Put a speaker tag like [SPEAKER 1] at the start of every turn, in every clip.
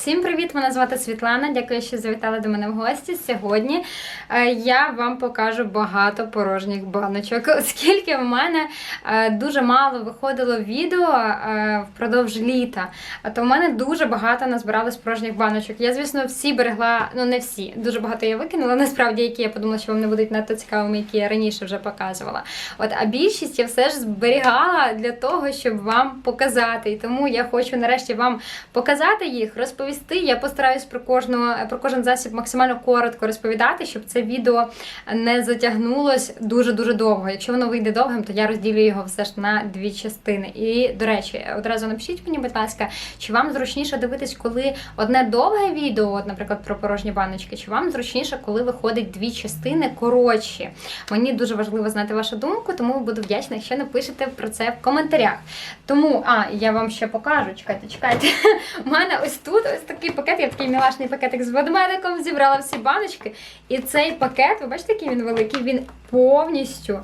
[SPEAKER 1] Всім привіт! Мене звати Світлана. Дякую, що завітали до мене в гості. Сьогодні е, я вам покажу багато порожніх баночок, оскільки в мене е, дуже мало виходило відео е, впродовж літа. То в мене дуже багато назбиралось порожніх баночок. Я, звісно, всі берегла, ну не всі, дуже багато я викинула. Насправді, які я подумала, що вам не будуть надто цікавими, які я раніше вже показувала. От, а більшість я все ж зберігала для того, щоб вам показати. І тому я хочу нарешті вам показати їх, розповісти. Я постараюсь про кожну про кожен засіб максимально коротко розповідати, щоб це відео не затягнулось дуже дуже довго. Якщо воно вийде довгим, то я розділю його все ж на дві частини. І до речі, одразу напишіть мені, будь ласка, чи вам зручніше дивитись, коли одне довге відео, от, наприклад, про порожні баночки, чи вам зручніше, коли виходить дві частини коротші. Мені дуже важливо знати вашу думку, тому буду вдячна, якщо напишете про це в коментарях. Тому, а, я вам ще покажу, чекайте, чекайте. У мене ось тут ось такий пакет, я такий мілашний пакетик з ведмедиком, зібрала всі баночки. І цей пакет, ви бачите, який він великий, він повністю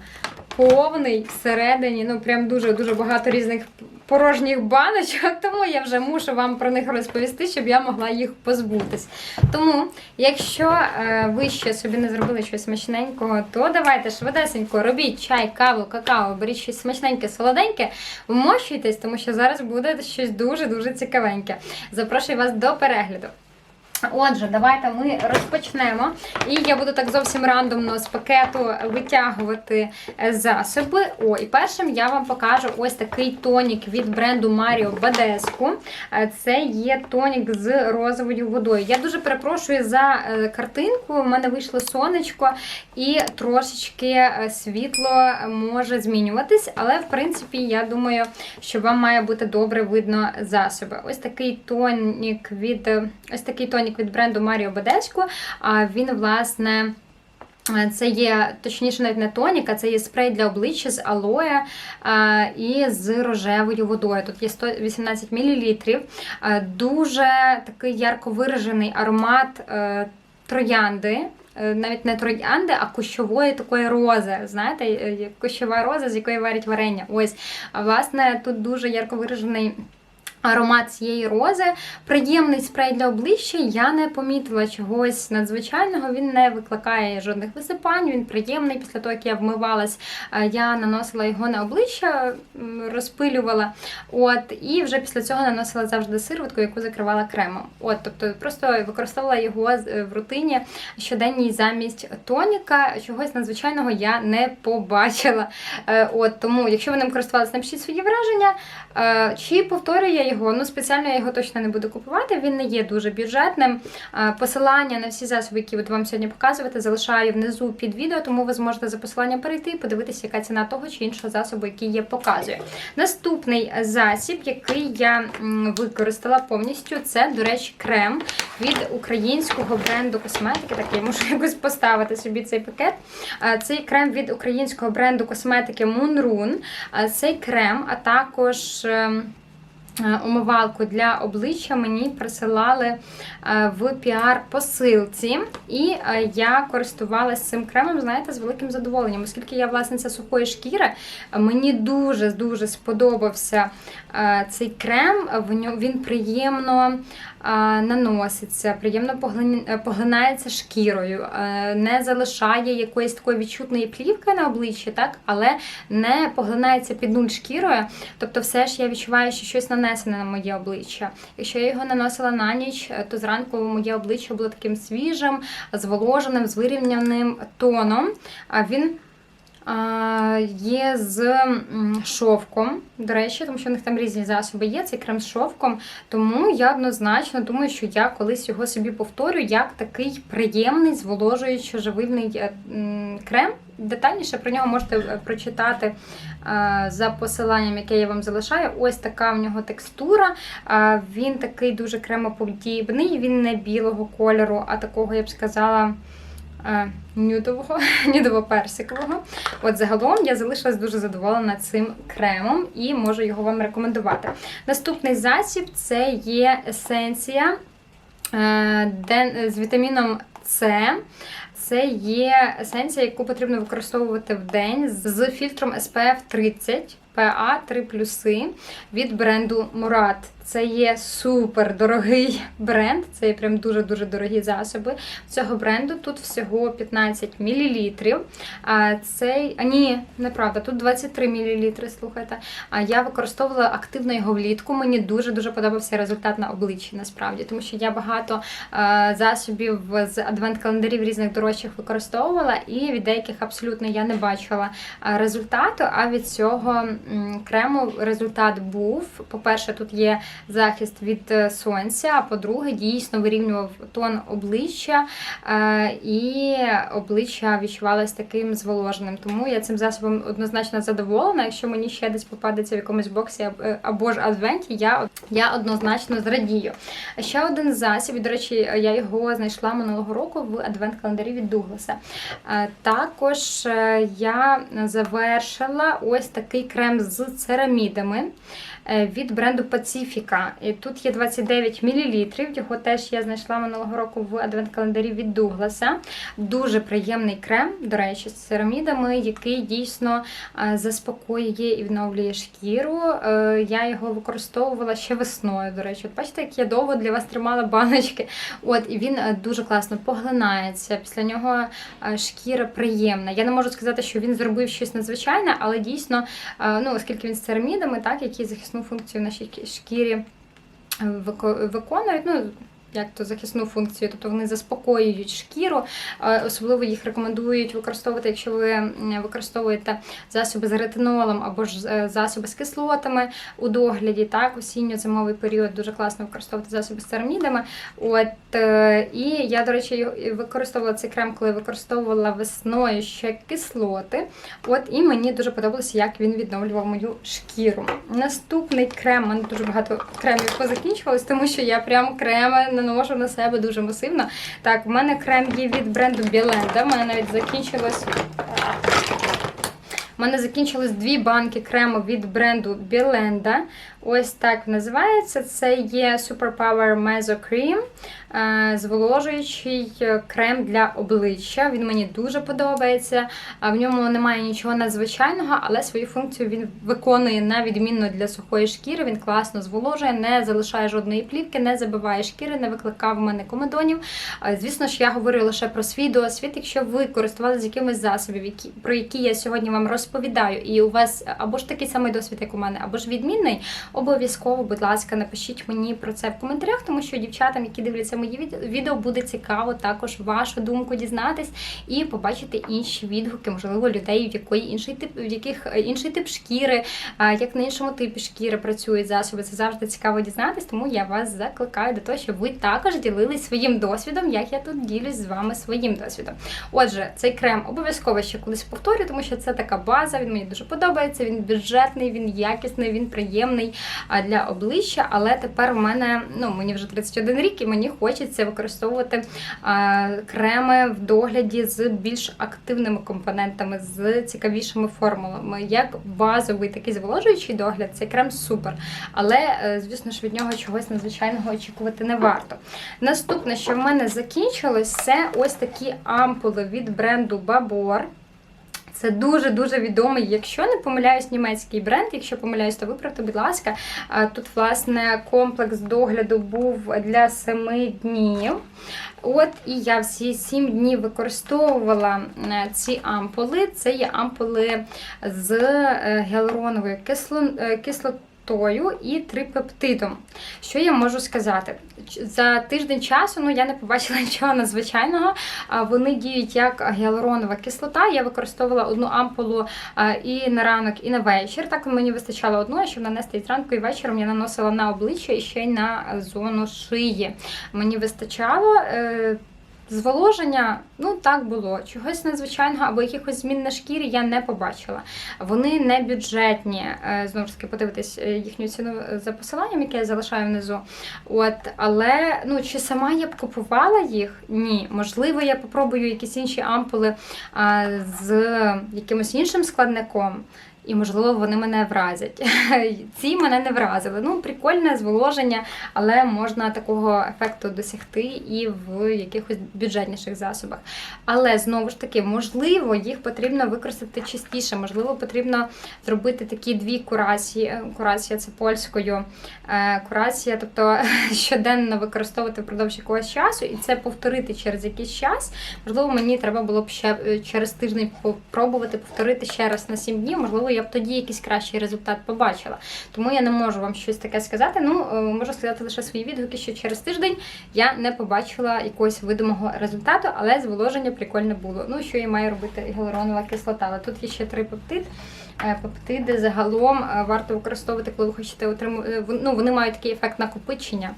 [SPEAKER 1] повний всередині. Ну, прям дуже-дуже багато різних порожніх баночок, тому я вже мушу вам про них розповісти, щоб я могла їх позбутись. Тому, якщо е, ви ще собі не зробили щось смачненького, то давайте швидесенько робіть чай, каву, какао, беріть щось смачненьке, солоденьке, вмощуйтесь, тому що зараз буде щось дуже-дуже цікавеньке. Запрошую вас до перегляду. Отже, давайте ми розпочнемо. І я буду так зовсім рандомно з пакету витягувати е, засоби. О, і першим я вам покажу ось такий тонік від бренду Mario Badescu. Е, Це є тонік з розовою водою. Я дуже перепрошую за е, картинку. У мене вийшло сонечко, і трошечки світло може змінюватись, але в принципі, я думаю, що вам має бути добре видно засоби. Ось такий тонік від ось такий тонік від бренду Badescu. А Він, власне. Це є, точніше, навіть не тонік, а це є спрей для обличчя з алоє а, і з рожевою водою. Тут є 118 мл. А, Дуже такий ярко виражений аромат е, троянди. Е, Навіть не троянди, а кущової такої рози. Знаєте, е, кущова роза, з якої варять варення. Ось, а власне, тут дуже ярко виражений. Аромат цієї рози, приємний спрей для обличчя. Я не помітила чогось надзвичайного. Він не викликає жодних висипань. Він приємний. Після того, як я вмивалась, е, я наносила його на обличчя, розпилювала. От, і вже після цього наносила завжди сироватку, яку закривала кремом. От, тобто просто використовувала його в рутині щоденній замість тоніка. Чогось надзвичайного я не побачила. Е, От тому, якщо ви ним користувалися, напишіть свої враження. Е, Чи повторюю я його? Ну, спеціально я його точно не буду купувати. Він не є дуже бюджетним. Посилання на всі засоби, які буду вам сьогодні показувати, залишаю внизу під відео, тому ви зможете за посиланням перейти і подивитися, яка ціна того чи іншого засобу, який я показую. Наступний засіб, який я використала повністю, це, до речі, крем від українського бренду косметики. Так, я можу якось поставити собі цей пакет. Цей крем від українського бренду косметики Moonrun. Цей крем, а також. Е, Умивалку для обличчя мені присилали е, в піар-посилці, і е, я користувалася цим кремом, знаєте, з великим задоволенням, оскільки я власниця сухої шкіри, мені дуже дуже сподобався цей крем. Він приємно наноситься, приємно поглинається шкірою, не залишає якоїсь такої відчутної плівки на обличчі, так, але не поглинається під нуль шкірою. Тобто, все ж я відчуваю, що щось нанесене на моє обличчя. Якщо я його наносила на ніч, е, то зранку моє обличчя було таким свіжим, зволоженим, з вирівняним тоном. Він Є з шовком, до речі, тому що в них там різні засоби є. Цей крем з шовком. Тому я однозначно думаю, що я колись його собі повторю як такий приємний, зволожуючий живильний е, крем. Детальніше про нього можете е, прочитати е, за посиланням, яке я вам залишаю. Ось така в нього текстура. Він такий дуже кремоподібний, він не білого кольору, а такого, я б сказала. Е, Нюдового, нюдово-персикового. От загалом я залишилась дуже задоволена цим кремом і можу його вам рекомендувати. Наступний засіб це є есенція е, з вітаміном С. Це є есенція, яку потрібно використовувати в день з фільтром SPF 30 PA 3 плюси від бренду Murat. Це є супер дорогий бренд. Це є прям дуже-дуже дорогі засоби цього бренду. Тут всього 15 мл. А цей, а ні, неправда, тут 23 мл, слухайте. А я використовувала активно його влітку. Мені дуже-дуже подобався результат на обличчі, насправді, тому що я багато засобів з адвент-календарів різних дорожчих використовувала, і від деяких абсолютно я не бачила результату. А від цього крему результат був. По-перше, тут є захист від е, сонця, а по-друге, дійсно вирівнював тон обличчя, е, і обличчя відчувалось таким зволоженим. Тому я цим засобом однозначно задоволена. Якщо мені ще десь попадеться в якомусь боксі е, або ж адвенті, я, я однозначно зрадію. Ще один засіб, і, до речі, я його знайшла минулого року в адвент-календарі від Дугласа. Також я завершила ось такий крем з церамідами е, від бренду Pacifica. І тут є 29 мл. Його теж я знайшла минулого року в адвент-календарі від Дугласа. Дуже приємний крем, до речі, з церамідами, який дійсно е, заспокоює і відновлює шкіру. Е, Я його використовувала ще весною. До речі, От бачите, як я довго для вас тримала баночки. От і він дуже класно поглинається. Після нього шкіра приємна. Я не можу сказати, що він зробив щось надзвичайне, але дійсно, е, ну оскільки він з церамідами, так які захисну функцію в нашій шкірі е, виконують. Ну, як то захисну функцію, тобто вони заспокоюють шкіру. Особливо їх рекомендують використовувати, якщо ви використовуєте засоби з ретинолом або ж е, засоби з кислотами у догляді. Так, осінньо-зимовий період дуже класно використовувати засоби з церамідами. От е, і я, до речі, використовувала цей крем, коли використовувала весною ще кислоти. От і мені дуже подобалося, як він відновлював мою шкіру. Наступний крем, мене дуже багато кремів позакінчувалось, тому що я прям креми наношу на себе дуже масивно. Так, в мене крем є від бренду Біленда. У мене навіть закінчилось. У мене закінчились дві банки крему від бренду Біленда. Ось так називається. Це є Superpower Meso Cream, зволожуючий крем для обличчя. Він мені дуже подобається. В ньому немає нічого надзвичайного, але свою функцію він виконує на відмінно для сухої шкіри. Він класно зволожує, не залишає жодної плівки, не забиває шкіри, не викликав в мене комедонів. Звісно ж, я говорю лише про свій досвід. Якщо ви користувалися якимось засобів, про які я сьогодні вам розповідаю, і у вас або ж такий самий досвід, як у мене, або ж відмінний, обов'язково, будь ласка, напишіть мені про це в коментарях, тому що дівчатам, які дивляться мої від- відео, буде цікаво також вашу думку дізнатись і побачити інші відгуки, можливо, людей, в якої інший тип, в яких е, інший тип шкіри, як на іншому типі шкіри працюють засоби. Це завжди цікаво дізнатись, тому я вас закликаю до того, щоб ви також ділились своїм досвідом, як я тут ділюсь з вами своїм досвідом. Отже, цей крем обов'язково ще колись повторю, тому що це така база. Він мені дуже подобається. Він бюджетний, він якісний, він приємний для обличчя. Але тепер у мене ну мені вже 31 рік, і мені хочеться використовувати креми в догляді з більш активними компонентами, з цікавішими формулами. Як базовий такий зволожуючий догляд, цей крем супер. Але, е, звісно ж, від нього чогось надзвичайного очікувати не варто. Наступне, що в мене закінчилось, це ось такі ампули від бренду Babor. Це дуже-дуже відомий, якщо не помиляюсь, німецький бренд. Якщо помиляюсь, то виправте, будь ласка. Тут, власне, комплекс догляду був для 7 днів. От і я всі 7 днів використовувала е, ці ампули. Це є ампули з е, гіалуроновою кисло- е, кислотою і трипептидом. Що я можу сказати? За тиждень часу ну, я не побачила нічого надзвичайного. Вони діють як гіалуронова кислота. Я використовувала одну ампулу і на ранок, і на вечір. Так мені вистачало одної, щоб нанести і зранку, і вечором я наносила на обличчя і ще й на зону шиї. Мені вистачало. Е, Зволоження, ну так було. Чогось надзвичайного або якихось змін на шкірі я не побачила. Вони не бюджетні. Е, Знову ж таки, подивитись е, їхню ціну за посиланням, яке я залишаю внизу. От, але ну чи сама я б купувала їх? Ні. Можливо, я попробую якісь інші ампули а, з якимось іншим складником. І, можливо, вони мене вразять. Ці мене не вразили. Ну, прикольне зволоження, але можна такого ефекту досягти і в якихось бюджетніших засобах. Але знову ж таки, можливо, їх потрібно використати частіше, можливо, потрібно зробити такі дві курації. Курація це польською. Е, Курація, тобто щоденно використовувати впродовж якогось часу, і це повторити через якийсь час. Можливо, мені треба було б ще е, через тиждень попробувати повторити ще раз на 7 днів. Можливо, я б тоді якийсь кращий результат побачила. Тому я не можу вам щось таке сказати. Ну, е, можу сказати лише свої відгуки, що через тиждень я не побачила якогось видимого результату, але зволоження прикольне було. Ну, що я маю робити гіалуронова кислота. Але тут є ще три пептид. Е, Пептиди загалом е, варто використовувати, коли ви хочете отримати. Ну, вони мають такий ефект накопичення.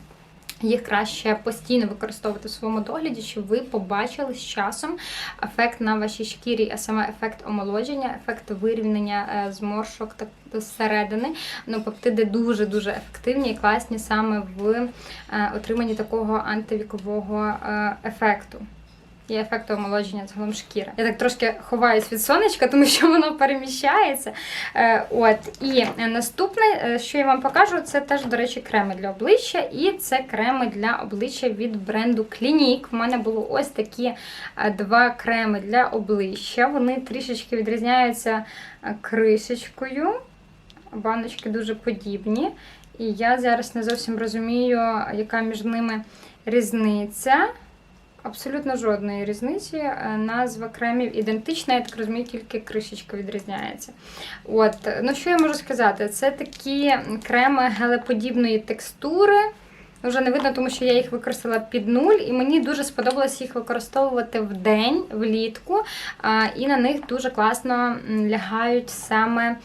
[SPEAKER 1] Їх краще постійно використовувати в своєму догляді, щоб ви побачили з часом ефект на вашій шкірі, а саме ефект омолодження, ефект вирівняння е, зморшок так зсередини. Ну, пептиди дуже дуже ефективні і класні саме в е, отриманні такого антивікового е, ефекту. І ефекту омолодження загалом шкіри. Я так трошки ховаюсь від сонечка, тому що воно переміщається. Е, От і наступне, е, що я вам покажу, це теж, до речі, креми для обличчя. І це креми для обличчя від бренду Clinique. У мене було ось такі е, два креми для обличчя. Вони трішечки відрізняються кришечкою. Баночки дуже подібні. І я зараз не зовсім розумію, яка між ними різниця. Абсолютно жодної різниці. Е, Назва кремів ідентична, я так розумію, тільки кришечка відрізняється. От, ну що я можу сказати? Це такі креми гелеподібної текстури. Вже не видно, тому що я їх використала під нуль, і мені дуже сподобалось їх використовувати в день, влітку, і на них дуже класно лягають саме е,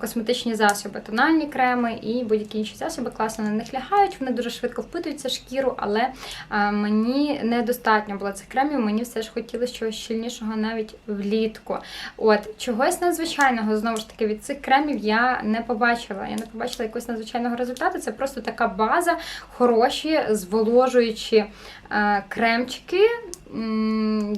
[SPEAKER 1] косметичні засоби, тональні креми і будь-які інші засоби класно на них лягають. Вони дуже швидко впитуються шкіру, але е, мені недостатньо було цих кремів. Мені все ж хотілося чогось щільнішого навіть влітку. От чогось надзвичайного знову ж таки від цих кремів я не побачила. Я не побачила якогось надзвичайного результату. Це просто така база, хороші, зволожуючі е, кремчики.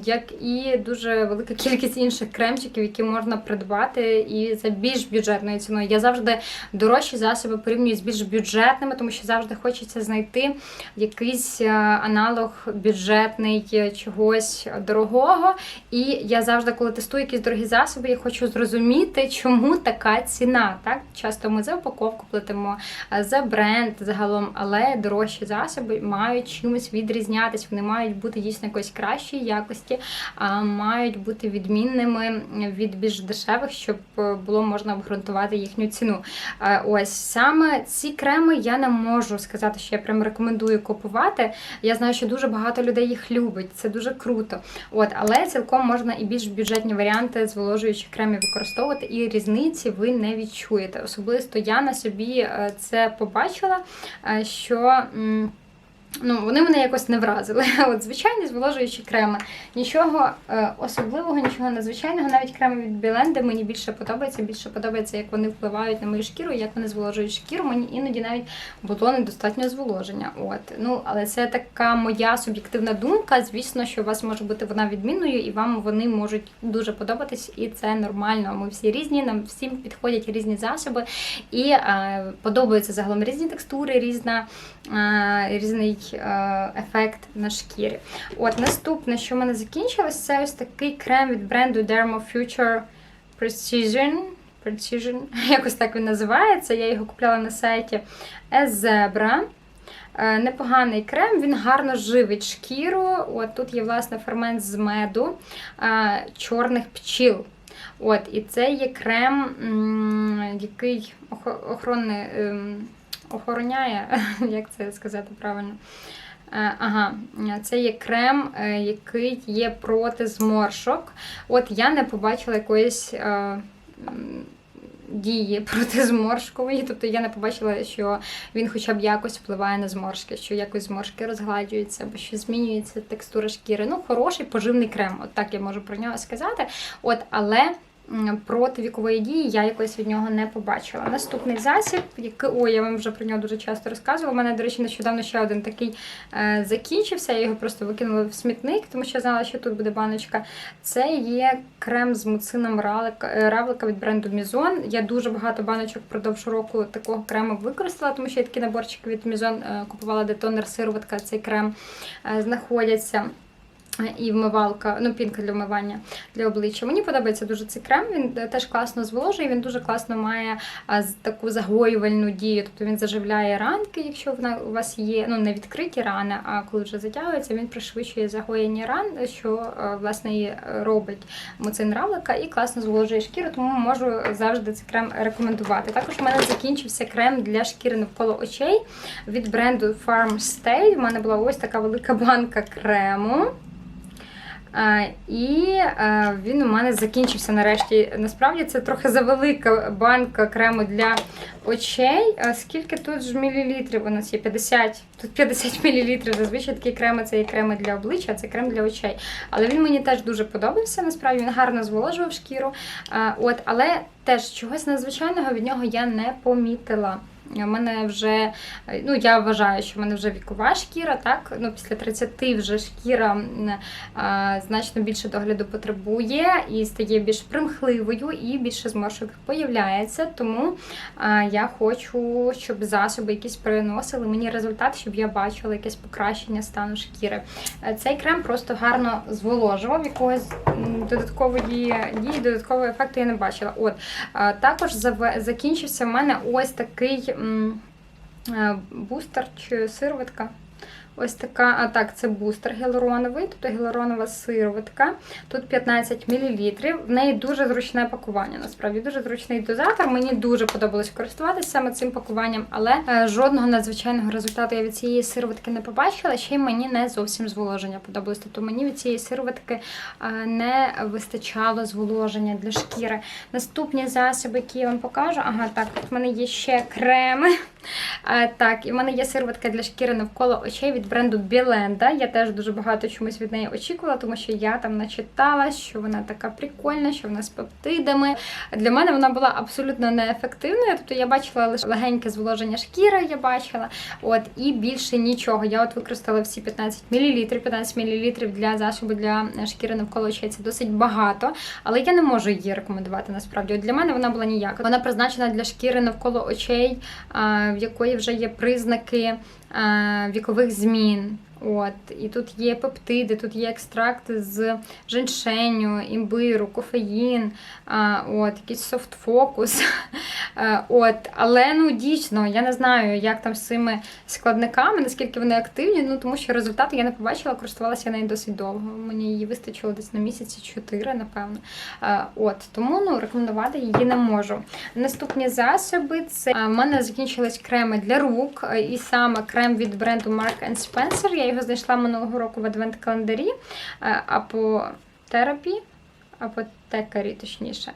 [SPEAKER 1] Як і дуже велика кількість інших кремчиків, які можна придбати і за більш бюджетною ціною. Я завжди дорожчі засоби порівнюю з більш бюджетними, тому що завжди хочеться знайти якийсь е, аналог бюджетний е, чогось дорогого. І я завжди, коли тестую якісь дорогі засоби, я хочу зрозуміти, чому така ціна. Так часто ми за упаковку платимо е, за бренд загалом, але дорожчі засоби мають чимось відрізнятися. Вони мають бути дійсно якоїсь кращої якості, мають бути відмінними від більш дешевих, щоб е, було можна обґрунтувати їхню ціну. Е, Ось саме ці креми я не можу сказати, що я прям рекомендую купувати. Я знаю, що дуже багато людей їх любить, це дуже круто. От, але цілком можна і більш бюджетні варіанти зволожуючих кремів використовувати, і різниці ви не відчуєте. Особисто я на собі е, це побачила, що. Ну, вони мене якось не вразили. От звичайні зволожуючі креми. Нічого е, особливого, нічого надзвичайного. Навіть креми від Біленди мені більше подобається. Більше подобається, як вони впливають на мою шкіру, як вони зволожують шкіру. Мені іноді навіть було недостатньо зволоження. От ну, але це така моя суб'єктивна думка. Звісно, що у вас може бути вона відмінною, і вам вони можуть дуже подобатись, і це нормально. Ми всі різні, нам всім підходять різні засоби, і е, подобаються загалом різні текстури, різна, е, різний ефект на шкірі. От наступне, що в мене закінчилось, це ось такий крем від бренду Dermo Future Precision. Precision, якось так він називається. Я його купляла на сайті Ezebra. Е, Непоганий крем, він гарно живить шкіру. От тут є власне фермент з меду е, чорних пчіл. От, і це є крем, який охо- охоронне, ем, охороняє, як це сказати правильно. Е, Ага, це є крем, е, який є проти зморшок. От я не побачила якоїсь. е, Дії протизморшкової, тобто я не побачила, що він хоча б якось впливає на зморшки, що якось зморшки розгладжуються, або що змінюється текстура шкіри. Ну, хороший поживний крем, от так я можу про нього сказати. От, але противікової дії я якось від нього не побачила. Наступний засіб, який ой, я вам вже про нього дуже часто розказувала. У мене, до речі, нещодавно ще один такий е, закінчився. Я його просто викинула в смітник, тому що знала, що тут буде баночка. Це є крем з муцином равлика, е, равлика від бренду Мізон. Я дуже багато баночок впродовж року такого крему використала, тому що я такі наборчики від Мізон е, купувала, де тонер, сироватка, цей крем е, знаходяться. І вмивалка, ну пінка для вмивання для обличчя. Мені подобається дуже цей крем. Він е, теж класно зволожує. Він дуже класно має таку загоювальну дію. Тобто він заживляє ранки, якщо вона у вас є ну не відкриті рани, а коли вже затягується, він пришвидшує загоєння ран, що е, власне і робить муцин равлика, і класно зволожує шкіру, тому можу завжди цей крем рекомендувати. Також у мене закінчився крем для шкіри навколо очей від бренду Farm Stay. У мене була ось така велика банка крему. А, і е, він у мене закінчився нарешті. Насправді це трохи завелика банка крему для очей. Скільки тут ж мілілітрів у нас є? 50. Тут 50 мілілітрів. Зазвичай такі креми це є креми для обличчя, це крем для очей. Але він мені теж дуже подобався. Насправді він гарно зволожував шкіру. От, але теж чогось надзвичайного від нього я не помітила. У мене вже, е, ну я вважаю, що в мене вже вікова шкіра, так? Ну, після 30 вже шкіра а, значно більше догляду потребує і стає більш примхливою, і більше зморшок появляється. Тому а, я хочу, щоб засоби якісь приносили мені результат, щоб я бачила якесь покращення стану шкіри. Е, Цей крем просто гарно зволожував, якогось додаткової дії, додаткового ефекту я не бачила. От а, також закінчився в мене ось такий е, бустер чи сироватка. Ось така, а так, це бустер гіалуроновий, тобто гіалуронова сироватка. Тут 15 мл. В неї дуже зручне пакування. Насправді дуже зручний дозатор. Мені дуже подобалось користуватися саме цим пакуванням, але е, жодного надзвичайного результату я від цієї сироватки не побачила. Ще й мені не зовсім зволоження подобалось. Тобто мені від цієї сироватки е, не вистачало зволоження для шкіри. Наступні засоби, які я вам покажу. Ага, так, тут в мене є ще креми. Е, Так, і в мене є сироватка для шкіри навколо очей від бренду Біленда. Я теж дуже багато чомусь від неї очікувала, тому що я там начитала, що вона така прикольна, що вона з пептидами. Для мене вона була абсолютно неефективною. Тобто я бачила лише легеньке зволоження шкіри, я бачила, от і більше нічого. Я от використала всі 15 мл, 15 мл для засобу для шкіри навколо очей. Це досить багато, але я не можу її рекомендувати насправді. От для мене вона була ніяка. Вона призначена для шкіри навколо очей, в якої вже є признаки вікових змін. От, і тут є пептиди, тут є екстракти з женьшеню, імбиру, кофеїн, а, от, якийсь софтфокус. Е, От, але ну дійсно, я не знаю, як там з цими складниками, наскільки вони активні, ну тому що результати я не побачила, користувалася нею досить довго. Мені її вистачило десь на місяці чотири, напевно. Е, От, тому ну, рекомендувати її не можу. Наступні засоби це е, в мене закінчились креми для рук, і саме крем від бренду Mark Spencer. Я його знайшла минулого року в адвент-календарі е, апотерапі. Апотекарі, точніше.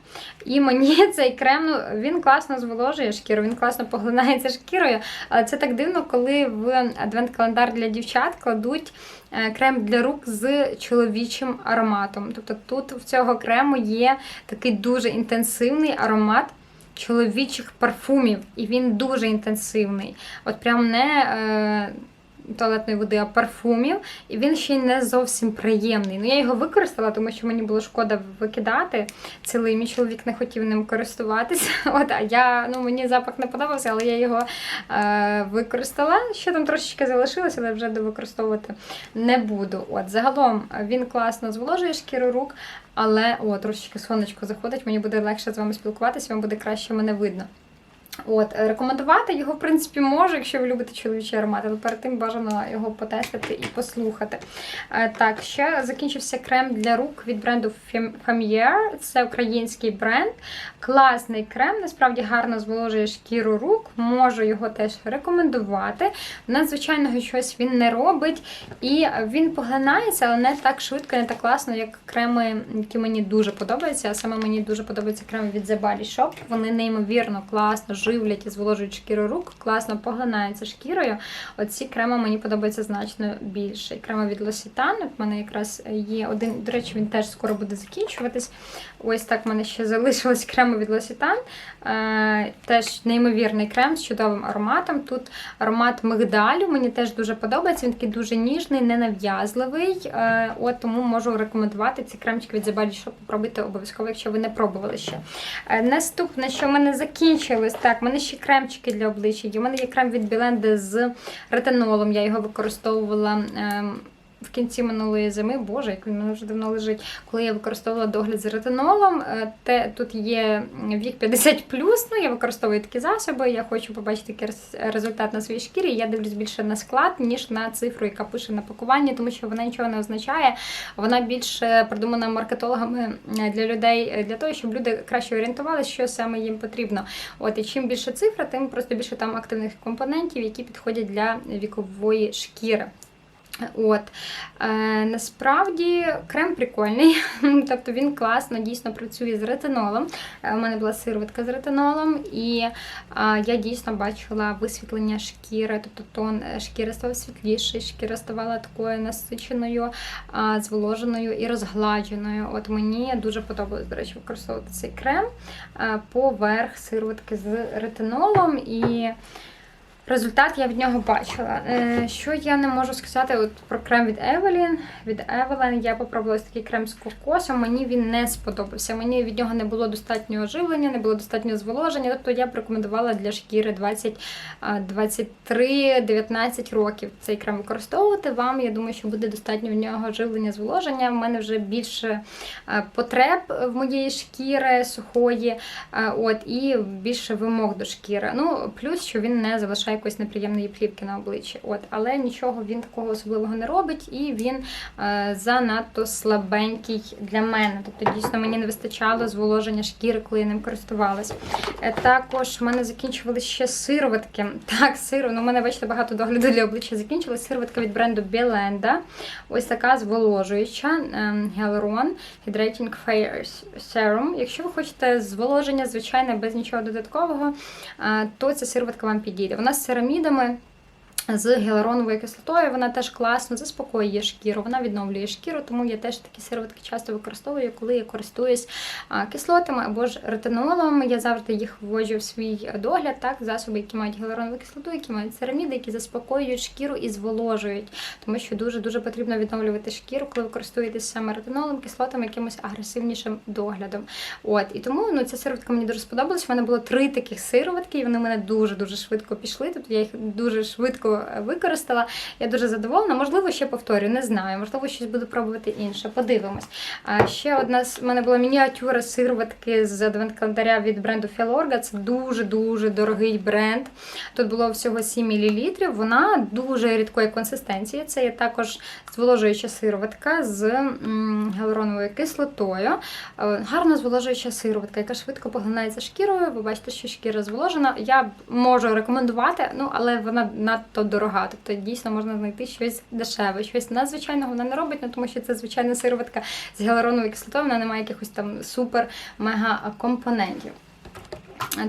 [SPEAKER 1] І мені цей крем, ну, він класно зволожує шкіру, він класно поглинається шкірою. Але це так дивно, коли в адвент-календар для дівчат кладуть е, крем для рук з чоловічим ароматом. Тобто тут в цього крему є такий дуже інтенсивний аромат чоловічих парфумів, і він дуже інтенсивний. От прям не. Е, Туалетної води, а парфумів, і він ще й не зовсім приємний. Ну, я його використала, тому що мені було шкода викидати цілий. Мій чоловік не хотів ним користуватися. От, а я, ну, мені запах не подобався, але я його е, використала. Ще там трошечки залишилося, але вже довикористовувати не буду. От, загалом він класно зволожує шкіру рук, але о, трошечки сонечко заходить, мені буде легше з вами спілкуватися, вам буде краще мене видно. От, е, рекомендувати його, в принципі, можу, якщо ви любите чоловічий аромат, але перед тим бажано його потестити і послухати. Е, Так, ще закінчився крем для рук від бренду Fam- Це український бренд. Класний крем, насправді гарно зволожує шкіру рук. Можу його теж рекомендувати. Надзвичайного щось він не робить. І він поглинається, але не так швидко, не так класно, як креми, які мені дуже подобаються. А саме мені дуже подобаються креми від The Body Shop. Вони неймовірно класно, живлять і зволожують шкіру рук, класно поглинаються шкірою. Оці креми мені подобаються значно більше. І Крема від L'Occitane, от в мене якраз є один, до речі, він теж скоро буде закінчуватись. Ось так в мене ще залишилось креми від L'Occitane. Е, Теж неймовірний крем з чудовим ароматом. Тут аромат мигдалю, мені теж дуже подобається. Він такий дуже ніжний, ненав'язливий. Е, От тому можу рекомендувати ці кремчики від Body Shop. Попробуйте обов'язково, якщо ви не пробували ще. Е, Наступне, що в мене закінчилось, так, в мене ще кремчики для обличчя. У мене є крем від Біленди з ретинолом. Я його використовувала. В кінці минулої зими, боже, як він вже давно лежить, коли я використовувала догляд з ретинолом, е, те тут є вік 50 ну я використовую такі засоби. Я хочу побачити результат на своїй шкірі. Я дивлюсь більше на склад, ніж на цифру, яка пише на пакуванні, тому що вона нічого не означає. Вона більше придумана маркетологами е, для людей, е, для того, щоб люди краще орієнтувалися, що саме їм потрібно. От і чим більше цифра, тим просто більше там активних компонентів, які підходять для вікової шкіри. От е, насправді крем прикольний, тобто він класно дійсно працює з ретинолом. Е, У мене була сироватка з ретинолом, і е, я дійсно бачила висвітлення шкіри, тобто тон е, шкіри став світліший, шкіра ставала такою насиченою, е, зволоженою і розгладженою. От мені дуже подобалось, до речі, використовувати цей крем е, поверх сироватки з ретинолом. І Результат я від нього бачила. Е, Що я не можу сказати от про крем від Evelyn. Від Evelyn я попробувала такий крем з кокосом. Мені він не сподобався. Мені від нього не було достатнього оживлення, не було достатнього зволоження. Тобто я б рекомендувала для шкіри 20, а, 23-19 років цей крем використовувати. Вам я думаю, що буде достатньо в нього оживлення, зволоження. В мене вже більше потреб в моєї шкіри сухої, от і більше вимог до шкіри. Ну плюс, що він не залишає якоїсь неприємної плівки на обличчі. От, але нічого він такого особливого не робить, і він е, занадто слабенький для мене. Тобто, дійсно мені не вистачало зволоження шкіри, коли я ним користувалась. Е, також в мене закінчувалися ще сироватки. Так, сиро, ну в мене бачите, багато догляду для обличчя закінчилось. Сироватка від бренду Беленда. Ось така зволожуюча Hyaluron Hydrating Face Serum. Якщо ви хочете зволоження, звичайне, без нічого додаткового, е, то ця сироватка вам підійде. Вона з церамідами. З гіалуроновою кислотою вона теж класно заспокоює шкіру, вона відновлює шкіру, тому я теж такі сироватки часто використовую, коли я користуюсь кислотами або ж ретинолом. Я завжди їх вводжу в свій догляд, так, засоби, які мають гіалуронову кислоту, які мають цераміди, які заспокоюють шкіру і зволожують, тому що дуже дуже потрібно відновлювати шкіру, коли ви користуєтесь саме ретинолом, кислотами, якимось агресивнішим доглядом. От і тому ну ця сироватка мені дуже сподобалась. У мене було три таких сироватки, і вони в мене дуже дуже швидко пішли. Тобто я їх дуже швидко використала. Я дуже задоволена. Можливо, ще повторю, не знаю. Можливо, щось буду пробувати інше. Подивимось. Ще одна з мене була мініатюра сироватки з адвент-календаря від бренду Філорга. Це дуже дуже дорогий бренд. Тут було всього 7 мл. Вона дуже рідкої консистенції. Це є також зволожуюча сироватка з гіалуроновою кислотою. Е, Гарно зволожуюча сироватка, яка швидко поглинається шкірою. Ви бачите, що шкіра зволожена. Я можу рекомендувати, ну але вона надто дорога. Тобто дійсно можна знайти щось дешеве, щось надзвичайного вона не робить, ну тому що це звичайна сироватка з гіалуроновою кислотою, вона не має якихось там супер-мега компонентів.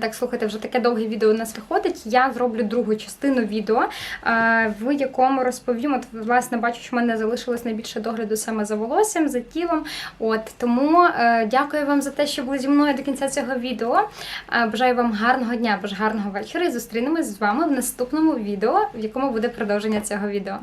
[SPEAKER 1] Так, слухайте, вже таке довге відео у нас виходить. Я зроблю другу частину відео, е, в якому розповім. От, власне, бачу, що в мене залишилось найбільше догляду саме за волоссям, за тілом. От тому е, дякую вам за те, що були зі мною до кінця цього відео. Е, Бажаю вам гарного дня, бажаю гарного вечора і зустрінемось з вами в наступному відео, в якому буде продовження цього відео.